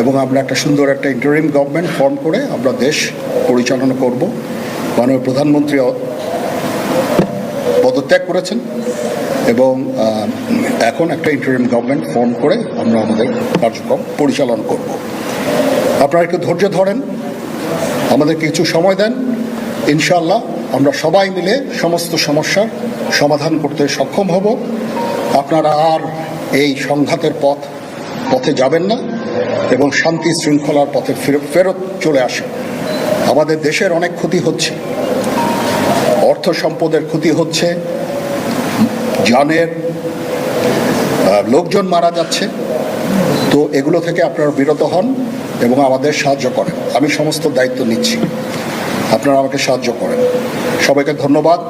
এবং আমরা একটা সুন্দর একটা ইন্টারিম গভর্নমেন্ট ফর্ম করে আমরা দেশ পরিচালনা করব। মাননীয় প্রধানমন্ত্রী পদত্যাগ করেছেন এবং এখন একটা ইন্টারিম গভর্নমেন্ট ফর্ম করে আমরা আমাদের কার্যক্রম পরিচালনা করব। আপনারা একটু ধৈর্য ধরেন, আমাদের কিছু সময় দেন ইনশাল্লাহ আমরা সবাই মিলে সমস্ত সমস্যার সমাধান করতে সক্ষম হব। আপনারা আর এই সংঘাতের পথ, পথে যাবেন না। এবং শান্তি শৃঙ্খলার পথে ফের- ফেরত চলে আসে। আমাদের দেশের অনেক ক্ষতি হচ্ছে। অর্থ সম্পদের ক্ষতি হচ্ছে। জানের লোকজন মারা যাচ্ছে। তো এগুলো থেকে আপনারা বিরত হন এবং আমাদের সাহায্য করেন। আমি সমস্ত দায়িত্ব নিচ্ছি। আপনারা আমাকে সাহায্য করেন। সবাইকে ধন্যবাদ।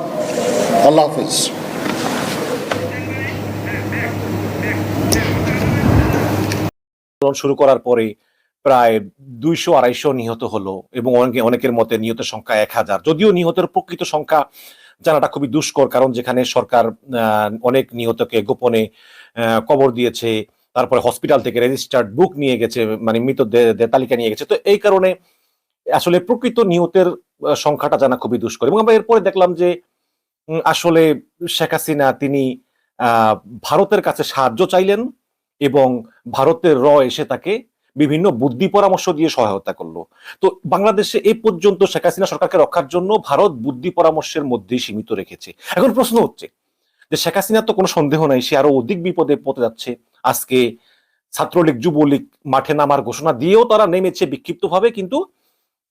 আল্লাহ হাফিজ। আন্দোলন শুরু করার পরে প্রায় দুইশো, আড়াইশো নিহত হলো এবং অনেকে, অনেকের মতে নিহতের সংখ্যা এক হাজার। যদিও নিহতের প্রকৃত সংখ্যা জানাটা খুবই দুষ্কর, কারণ যেখানে সরকার অনেক নিহতকে গোপনে কবর দিয়েছে, তারপরে হসপিটাল থেকে রেজিস্টার্ড বুক নিয়ে গেছে মানে মৃতদের তালিকা নিয়ে গেছে। তো এই কারণে আসলে প্রকৃত নিহতের সংখ্যাটা জানা খুবই দুষ্কর। এবং আমরা এরপরে দেখলাম যে আসলে শেখ হাসিনা তিনি ভারতের কাছে সাহায্য চাইলেন এবং ভারতের র এসে তাকে বিভিন্ন বুদ্ধি পরামর্শ দিয়ে সহায়তা করল। তো বাংলাদেশে এই পর্যন্ত শেখ হাসিনা সরকারকে রক্ষার জন্য ভারত বুদ্ধি পরামর্শের মধ্যেই সীমিত রেখেছে। এখন প্রশ্ন হচ্ছে যে শেখ হাসিনার তো কোনো সন্দেহ নাই, সে আরও অধিক বিপদে পড়তে যাচ্ছে। আজকে ছাত্রলীগ, যুবলীগ মাঠে নামার ঘোষণা দিয়েও তারা নেমেছে বিক্ষিপ্তভাবে, কিন্তু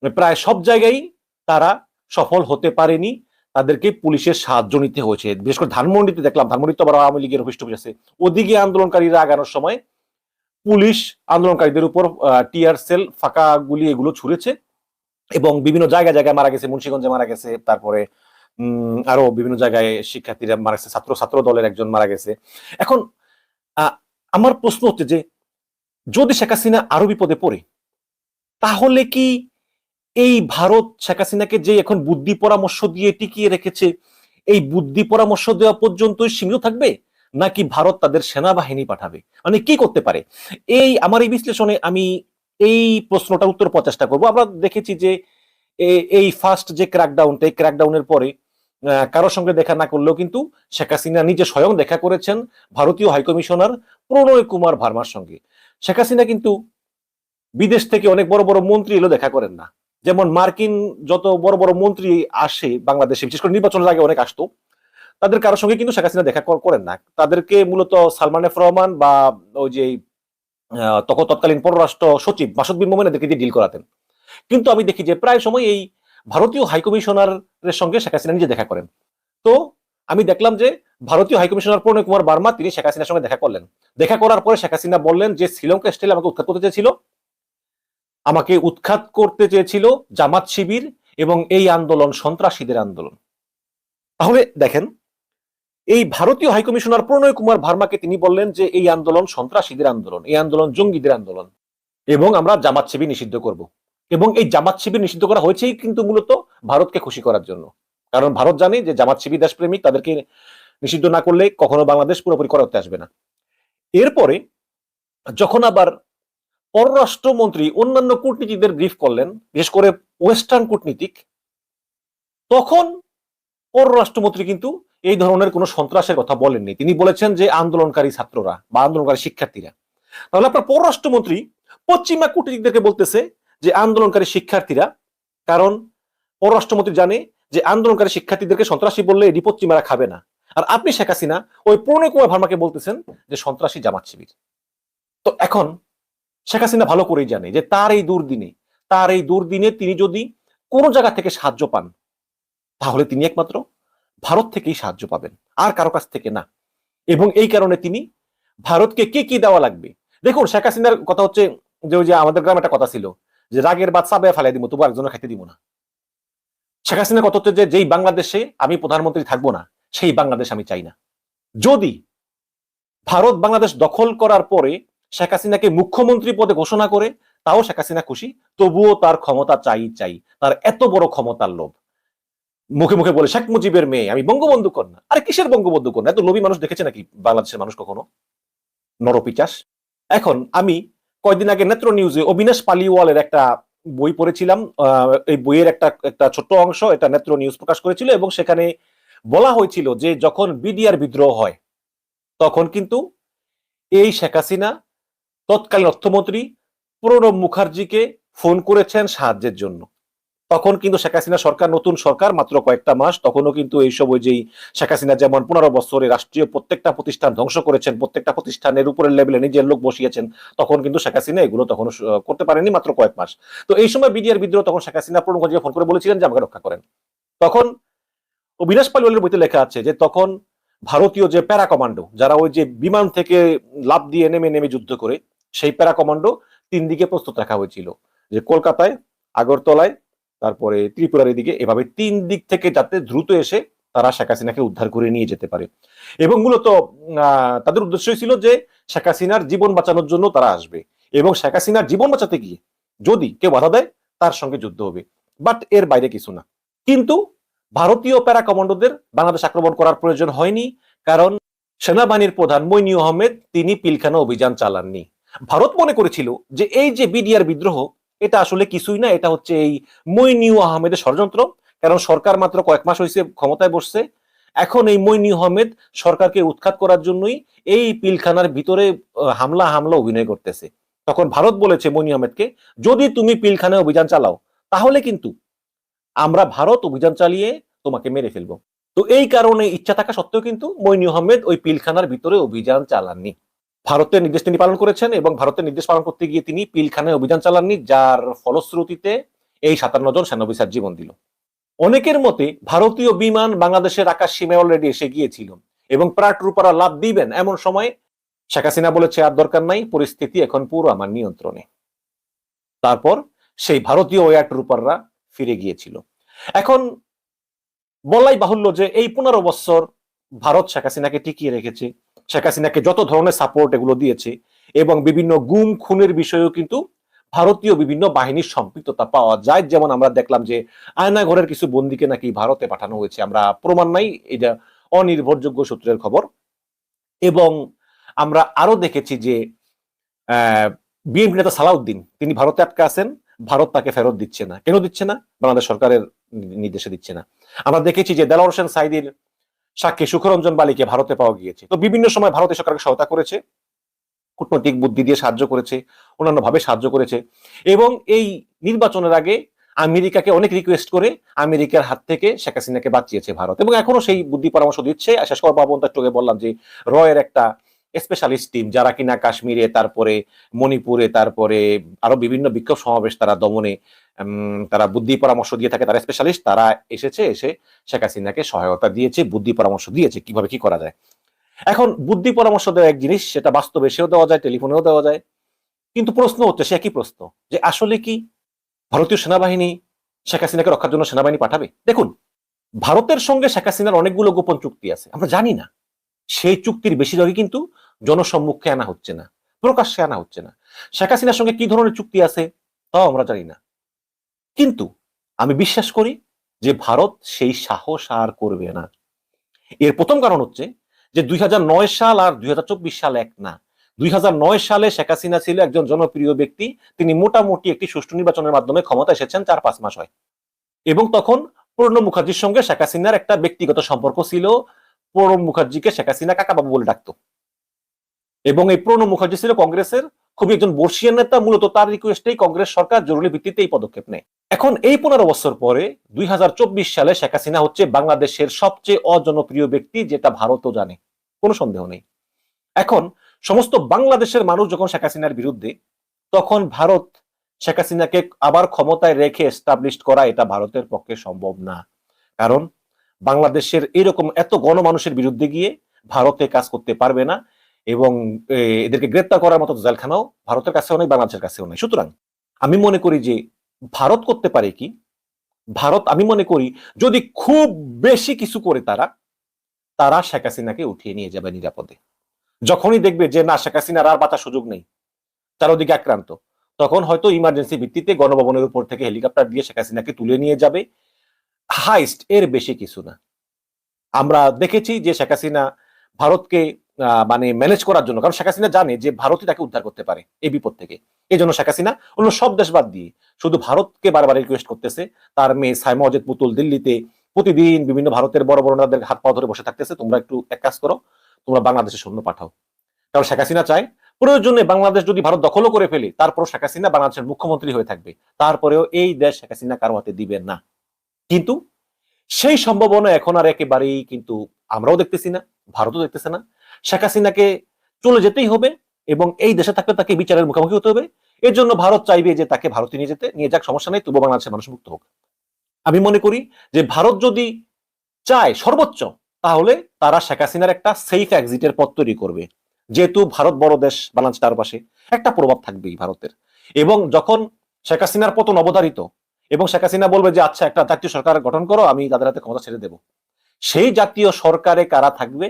প্রায় সব জায়গায় তারা সফল হতে পারেনি। তাদেরকে পুলিশের সাহায্য নিতে হয়েছে। বিশেষ করে ধানমন্ডিতে দেখলাম, ধানমন্ডিতে আবার আওয়ামী লীগের পৃষ্ঠপোষ আছে। ওদিকে আন্দোলনকারীরা আগানোর সময় পুলিশ আন্দোলনকারীদের উপর টিয়ার সেল, ফাঁকা গুলি এগুলো ছুড়েছে এবং বিভিন্ন জায়গায় জায়গায় মারা গেছে। মুন্সিগঞ্জে মারা গেছে, তারপরে আরও বিভিন্ন জায়গায় শিক্ষার্থীরা মারা গেছে, ছাত্র ছাত্র দলের একজন মারা গেছে। এখন আমার প্রশ্ন হচ্ছে যে, যদি শেখ হাসিনা আরও বিপদে পড়ে, তাহলে কি এই ভারত শেখ হাসিনাকে যে এখন বুদ্ধি পরামর্শ দিয়ে টিকিয়ে রেখেছে, এই বুদ্ধি পরামর্শ দেওয়া পর্যন্তই সীমিত থাকবে? নাকি ভারত তাদের সেনাবাহিনী পাঠাবে? মানে কি করতে পারে? এই আমার এই বিশ্লেষণে আমি এই প্রশ্নটার উত্তর পাওয়ার চেষ্টা করব। আমরা দেখেছি যে এই ফার্স্ট যে ক্র্যাকডাউনটা এই ক্র্যাকডাউনের পরে কারোর সঙ্গে দেখা না করলেও কিন্তু শেখ হাসিনা নিজে স্বয়ং দেখা করেছেন ভারতীয় হাইকমিশনার প্রণয় কুমার ভার্মার সঙ্গে। শেখ হাসিনা কিন্তু বিদেশ থেকে অনেক বড় বড় মন্ত্রী এলো দেখা করেন না। যেমন মার্কিন যত বড় বড় মন্ত্রী আসে বাংলাদেশে, বিশেষ করে নির্বাচনের আগে অনেক আসতো, তাদের কারোর সঙ্গে কিন্তু শেখ হাসিনা দেখা করেন না। তাদেরকে মূলত সালমান এফ রহমান বা ওই যে তখন তৎকালীন পররাষ্ট্র সচিব মাসুদ বিন মোমেন এদেরকে দিয়ে ডিল করাতেন। কিন্তু আমি দেখি যে প্রায় সময় এই ভারতীয় হাইকমিশনারের সঙ্গে শেখ হাসিনা নিজে দেখা করেন। তো আমি দেখলাম যে ভারতীয় হাইকমিশনার প্রণয় কুমার বার্মা তিনি শেখ হাসিনার সঙ্গে দেখা করলেন। দেখা করার পরে শেখ হাসিনা বললেন যে শ্রীলঙ্কা স্টাইলে আমাকে উৎখাত করতে চেয়েছিল। আমাকে উৎখাত করতে চেয়েছিল জামাত শিবির এবং এই আন্দোলন, সন্ত্রাসীদের আন্দোলন। তাহলে দেখেন, এই ভারতীয় হাইকমিশনার প্রণয় কুমার ভার্মাকে তিনি বললেন যে এই আন্দোলন সন্ত্রাসীদের আন্দোলন, এই আন্দোলন জঙ্গিদের আন্দোলন এবং আমরা জামাত শিবির নিষিদ্ধ করব। এবং এই জামাত শিবির নিষিদ্ধ করা হয়েছেই কিন্তু মূলত ভারতকে খুশি করার জন্য। কারণ ভারত জানে যে জামাত শিবির দেশপ্রেমিক, তাদেরকে নিষিদ্ধ না করলে কখনো বাংলাদেশ পুরোপুরি করাতে আসবে না। এরপরে যখন আবার পররাষ্ট্রমন্ত্রী অন্যান্য কূটনীতিকদের ব্রিফ করলেন, বিশেষ করে ওয়েস্টার্ন কূটনীতিক। তখন পররাষ্ট্রমন্ত্রী কিন্তু এই ধরনের কোনো সন্ত্রাসের কথা বলেননি। তিনি বলেছেন যে আন্দোলনকারী ছাত্ররা বা আন্দোলনকারী শিক্ষার্থীরা। তাহলে আপনার পররাষ্ট্রমন্ত্রী পশ্চিমা কূটনীতিকদেরকে বলতেছে যে আন্দোলনকারী শিক্ষার্থীরা, কারণ পররাষ্ট্রমন্ত্রী জানে যে আন্দোলনকারী শিক্ষার্থীদেরকে সন্ত্রাসী বললে এটি পশ্চিমারা খাবে না। আর আপনি শেখ হাসিনা ওই প্রণয় কুমার ভার্মাকে বলতেছেন যে সন্ত্রাসী জামাত শিবির। তো এখন শেখ হাসিনা ভালো করেই জানে যে তার এই দুর্দিনে, তার এই দুর্দিনে তিনি যদি কোনো জায়গা থেকে সাহায্য পান, তাহলে তিনি একমাত্র ভারত থেকেই সাহায্য পাবেন, আর কারও কাছ থেকে না। এবং এই কারণে তিনি ভারতকে কি কি দেওয়া লাগবে? দেখুন, শেখ হাসিনার কথা হচ্ছে যে ওই যে আমাদের গ্রামে একটা কথা ছিল যে রাগের বাদ সাবে ফেলাই দিব তবু একজনের খাইতে দিব না। শেখ হাসিনার কথা হচ্ছে যে যেই বাংলাদেশে আমি প্রধানমন্ত্রী থাকব না, সেই বাংলাদেশ আমি চাই না। যদি ভারত বাংলাদেশ দখল করার পরে শেখ হাসিনাকে মুখ্যমন্ত্রী পদে ঘোষণা করে, তাও শেখ হাসিনা খুশি। তবুও তার ক্ষমতা চাই চাই। তার এত বড় ক্ষমতার লোভ। মুখে মুখে বলে, শেখ মুজিবের মেয়ে, আমি বঙ্গবন্ধু কন্যা। আরে কিসের বঙ্গবন্ধু কন্যা? এত লোভী মানুষ দেখেছে নাকি বাংলাদেশের মানুষ কখনো? নরপিচাস এখন আমি কয়দিন আগে নেত্র নিউজে অবিনাশ পালিওয়ালের একটা বই পড়েছিলাম। এই বইয়ের একটা একটা ছোট্ট অংশ এটা নেত্র নিউজ প্রকাশ করেছিল এবং সেখানে বলা হয়েছিল যে যখন বিডিআর বিদ্রোহ হয়, তখন কিন্তু এই শেখ হাসিনা তৎকালীন অর্থমন্ত্রী প্রণব মুখার্জিকে ফোন করেছেন সাহায্যের জন্য। তখন কিন্তু শেখ হাসিনা সরকার, নতুন সরকার, মাত্র কয়েকটা মাস, তখনও কিন্তু এইসব ওই যেই শেখ হাসিনা যেমন পনেরো বছরে রাষ্ট্রীয় প্রত্যেকটা প্রতিষ্ঠান ধ্বংস করেছেন, প্রত্যেকটা প্রতিষ্ঠানের উপরের লেভেলে নিজের লোক বসিয়েছেন, তখন কিন্তু শেখ হাসিনা এগুলো তখন করতে পারেনি মাত্র কয়েক মাস। তো এই সময় বিডিআর বিদ্রোহ তখন শেখ হাসিনা প্রণব মুখার্জিকে ফোন করে বলেছিলেন যে, আমাকে রক্ষা করেন। তখন অবিনাশ পালিওয়ালের বইতে লেখা আছে যে, তখন ভারতীয় যে প্যারা কমান্ডো, যারা ওই যে বিমান থেকে লাভ দিয়ে নেমে নেমে যুদ্ধ করে সেই প্যারা কমান্ডো তিন দিকে প্রস্তুত রাখা হয়েছিল। যে কলকাতায়, আগরতলায়, তারপরে ত্রিপুরার এদিকে, এভাবে তিন দিক থেকে যাতে দ্রুত এসে তারা শেখ হাসিনাকে উদ্ধার করে নিয়ে যেতে পারে। এবং মূলত তাদের উদ্দেশ্যই ছিল যে শেখ হাসিনার জীবন বাঁচানোর জন্য তারা আসবে। এবং শেখ হাসিনার জীবন বাঁচাতে গিয়ে যদি কেউ বাধা দেয়, তার সঙ্গে যুদ্ধ হবে। বাট এর বাইরে কিছু না। কিন্তু ভারতীয় প্যারা কমান্ডোদের বাংলাদেশ আক্রমণ করার প্রয়োজন হয়নি। কারণ সেনাবাহিনীর প্রধান মইনি আহমেদ, তিনি পিলখানা অভিযান চালাননি। ভারত মনে করেছিল যে এই যে বিডিআর বিদ্রোহ, এটা আসলে কিছুই না, এটা হচ্ছে এই মইনিউ আহমেদের ষড়যন্ত্র। কারণ সরকার মাত্র কয়েক মাস হয়েছে ক্ষমতায় বসছে। এখন এই মইনিউ আহমেদ সরকারকে উৎখাত করার জন্যই এই পিলখানার ভিতরে হামলা হামলা অভিনয় করতেছে। তখন ভারত বলেছে মইনি আহমেদকে, যদি তুমি পিলখানায় অভিযান চালাও, তাহলে কিন্তু আমরা ভারত অভিযান চালিয়ে তোমাকে মেরে ফেলব। তো এই কারণে ইচ্ছা থাকা সত্ত্বেও কিন্তু মইনি আহমেদ ওই পিলখানার ভিতরে অভিযান চালাননি। ভারতের নির্দেশ তিনি পালন করেছেন এবং ভারতের নির্দেশ পালন করতে গিয়ে তিনি পিলখানায় অভিযান চালাননি, যার ফলশ্রুতিতে এই সাতান্ন জন সেনা অফিসার জীবন দিল। অনেকের মতে ভারতীয় বিমান বাংলাদেশের আকাশ সীমায় অলরেডি এসে গিয়েছিল এবং প্রাট রূপারা লাভ দিবেন এমন সময় শেখ হাসিনা বলেছে, আর দরকার নাই, পরিস্থিতি এখন পুরো আমার নিয়ন্ত্রণে। তারপর সেই ভারতীয় ওয়াট রূপাররা ফিরে গিয়েছিল। এখন বলাই বাহুল্য যে এই পনেরো বছর ভারত শেখ হাসিনাকে টিকিয়ে রেখেছে শেখ হাসিনাকে যত ধরনের সাপোর্ট এগুলো দিয়েছে এবং বিভিন্ন গুম, খুনের বিষয়েও কিন্তু ভারতীয় বিভিন্ন বাহিনীর সম্পৃক্ততা পাওয়া যায়। যেমন আমরা দেখলাম যে আয়নাঘরের কিছু বন্দীকে নাকি ভারতে পাঠানো হয়েছে। আমরা প্রমাণ নাই, এটা অনির্ভরযোগ্য সূত্রের খবর। এবং আমরা আরও দেখেছি যে বিএনপি নেতা সালাউদ্দিন, তিনি ভারতে আটকে আছেন, ভারত তাকে ফেরত দিচ্ছে না। কেন দিচ্ছে না? বাংলাদেশ সরকারের নির্দেশে দিচ্ছে না। আমরা দেখেছি যে দেলাওয়ার হোসেন সাইদির সাক্ষী সুখরঞ্জন বালিকে ভারতে পাওয়া গিয়েছে। তো বিভিন্ন সময় ভারতে সরকারকে সহায়তা করেছে, কূটনৈতিক বুদ্ধি দিয়ে সাহায্য করেছে অন্যান্য ভাবে সাহায্য করেছে এবং এই নির্বাচনের আগে আমেরিকাকে অনেক রিকোয়েস্ট করে আমেরিকার হাত থেকে শেখ হাসিনাকে বাঁচিয়েছে ভারত এবং এখনও সেই বুদ্ধি পরামর্শ দিচ্ছে। শেষ পাবন একটু বললাম যে, রয়ের একটা স্পেশালিস্ট টিম যারা কিনা কাশ্মীরে, তারপরে মণিপুরে, তারপরে আরও বিভিন্ন বিক্ষোভ সমাবেশ তারা দমনে তারা বুদ্ধি পরামর্শ দিয়ে থাকে, তারা স্পেশালিস্ট তারা এসেছে, এসে শেখ হাসিনাকে সহায়তা দিয়েছে, বুদ্ধি পরামর্শ দিয়েছে কীভাবে কি করা যায়। এখন বুদ্ধি পরামর্শ দেওয়া এক জিনিস, সেটা বাস্তবে এসেও দেওয়া যায়, টেলিফোনেও দেওয়া যায়। কিন্তু প্রশ্ন হচ্ছে, সে একই প্রশ্ন, যে আসলে কি ভারতীয় সেনাবাহিনী শেখ হাসিনাকে রক্ষার জন্য সেনাবাহিনী পাঠাবে? দেখুন, ভারতের সঙ্গে শেখ হাসিনার অনেকগুলো গোপন চুক্তি আছে, আমরা জানি না। সেই চুক্তির বেশিরভাগই কিন্তু জনসম্মুখে আনা হচ্ছে না, প্রকাশ্যে আনা হচ্ছে না। শেখ হাসিনার সঙ্গে কি ধরনের চুক্তি আছে, তাও আমরা জানি না। কিন্তু আমি বিশ্বাস করি যে ভারত সেই সাহস আর করবে না। এর প্রথম কারণ হচ্ছে যে দুই হাজার নয় সাল আর দুই হাজার চব্বিশ সাল এক না। দুই হাজার নয় সালে শেখ হাসিনা ছিল একজন জনপ্রিয় ব্যক্তি, তিনি মোটামুটি একটি সুষ্ঠু নির্বাচনের মাধ্যমে ক্ষমতা এসেছেন চার পাঁচ মাস হয়। এবং তখন প্রণব মুখার্জির সঙ্গে শেখ হাসিনার একটা ব্যক্তিগত সম্পর্ক ছিল। প্রণব মুখার্জিকে শেখ হাসিনা কাকাবাবু বলে ডাকতো। এবং এই প্রণব মুখার্জি ছিল কংগ্রেসের খুবই একজন বর্ষিয়ান নেতা, মূলত তার রিকোয়েস্টেই কংগ্রেস সরকার জরুরি ভিত্তিতে এই পদক্ষেপ নেয়। এখন এই পনেরো বছর পরে দুই সালে শেখ হাসিনা হচ্ছে বাংলাদেশের সবচেয়ে অজনপ্রিয় ব্যক্তি যেটা ভারতও জানে। কোনো সন্দেহ নেই। এখন সমস্ত বাংলাদেশের মানুষ যখন শেখ হাসিনার বিরুদ্ধে, তখন ভারত শেখ হাসিনাকে আবার ক্ষমতায় রেখে এস্টাবলিশ করা এটা ভারতের পক্ষে সম্ভব না। কারণ বাংলাদেশের এরকম এত গণমানুষের বিরুদ্ধে গিয়ে ভারতে কাজ করতে পারবে না। এবং এদেরকে গ্রেপ্তার করার মতো জেলখানাও ভারতের কাছেও নেই, বাংলাদেশের কাছেও নেই। সুতরাং আমি মনে করি যে ভারত করতে পারে কি? ভারত, আমি মনে করি যদি খুব বেশি কিছু করে তারা তারা শেখ হাসিনাকে উঠিয়ে নিয়ে যাবে নিরাপদে। যখনই দেখবে যে না, শেখ হাসিনার আর বাঁচার সুযোগ নেই, চারোদিকে আক্রান্ত, তখন হয়তো ইমার্জেন্সি ভিত্তিতে গণভবনের উপর থেকে হেলিকপ্টার দিয়ে শেখ হাসিনাকে তুলে নিয়ে যাবে। হাইস্ট এর বেশি কিছু না। আমরা দেখেছি যে শেখ হাসিনা ভারতকে মানে ম্যানেজ করার জন্য। কারণ শেখ হাসিনা জানে যে ভারতই তাকে উদ্ধার করতে পারে এই বিপদ থেকে। এই জন্য শেখ হাসিনা অন্য সব দেশ বাদ দিয়ে শুধু ভারতকে বারবার রিকোয়েস্ট করতেছে। তার মেয়ে সাইমা অজেদ পুতুল দিল্লিতে প্রতিদিন বিভিন্ন ভারতের বড় বড় নেতাদের হাত পা ধরে বসে থাকতেছে। তোমরা একটু এক কাজ করো, তোমরা বাংলাদেশে সৈন্য পাঠাও। কারণ শেখ হাসিনা চায়, প্রয়োজনে বাংলাদেশ যদি ভারত দখলও করে ফেলে তারপর শেখ হাসিনা বাংলাদেশের মুখ্যমন্ত্রী হয়ে থাকবে। তারপরেও এই দেশ শেখ হাসিনা কারও হাতে দিবেন না। কিন্তু সেই সম্ভাবনা এখন আর একেবারেই কিন্তু আমরাও দেখতেছি না, ভারতও দেখতেছে না। শেখ হাসিনাকে চলে যেতেই হবে এবং এই দেশে থাকলে তাকে বিচারের মুখোমুখি হতে হবে। এর জন্য ভারত চাইবে যে তাকে ভারতে নিয়ে যেতে, নিয়ে যাক, সমস্যা নেই তবু বাংলাদেশের মানুষ মুক্ত হোক। আমি মনে করি যে ভারত যদি চায় সর্বোচ্চ, তাহলে তারা শেখ হাসিনার একটা সেফ এক্সিটের পথ তৈরি করবে। যেহেতু ভারত বড় দেশ, বাংলাদেশ তার পাশে একটা প্রভাব থাকবেই ভারতের। এবং যখন শেখ হাসিনার পতন অবধারিত এবং শেখ হাসিনা বলবে যে আচ্ছা একটা জাতীয় সরকার গঠন করো, আমি তাদের হাতে ক্ষমতা ছেড়ে দেব। সেই জাতীয় সরকারে কারা থাকবে?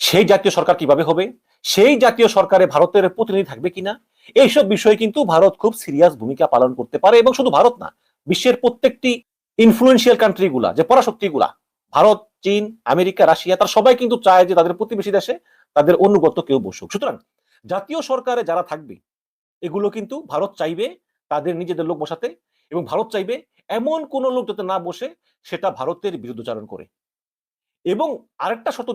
সেই জাতীয় সরকার কীভাবে হবে? সেই জাতীয় সরকারে ভারতের প্রতিনিধি থাকবে কিনা? এইসব বিষয়ে কিন্তু ভারত খুব সিরিয়াস ভূমিকা পালন করতে পারে এবং শুধু ভারত না, বিশ্বের প্রত্যেকটি ইনফ্লুয়েন্সিয়াল কান্ট্রি গুলা যে পরাশক্তি গুলা ভারত, চীন, আমেরিকা, রাশিয়া, তারা সবাই কিন্তু চায় যে তাদের প্রতিবেশী দেশে তাদের অনুগত কেউ বসুক। সুতরাং জাতীয় সরকারে যারা থাকবে, এগুলো কিন্তু ভারত চাইবে তাদের নিজেদের লোক বসাতে এবং ভারত চাইবে এমন কোন লোক যাতে না বসে, সেটা ভারতের বিরুদ্ধাচরণ করে। এবং আরেকটা শর্ত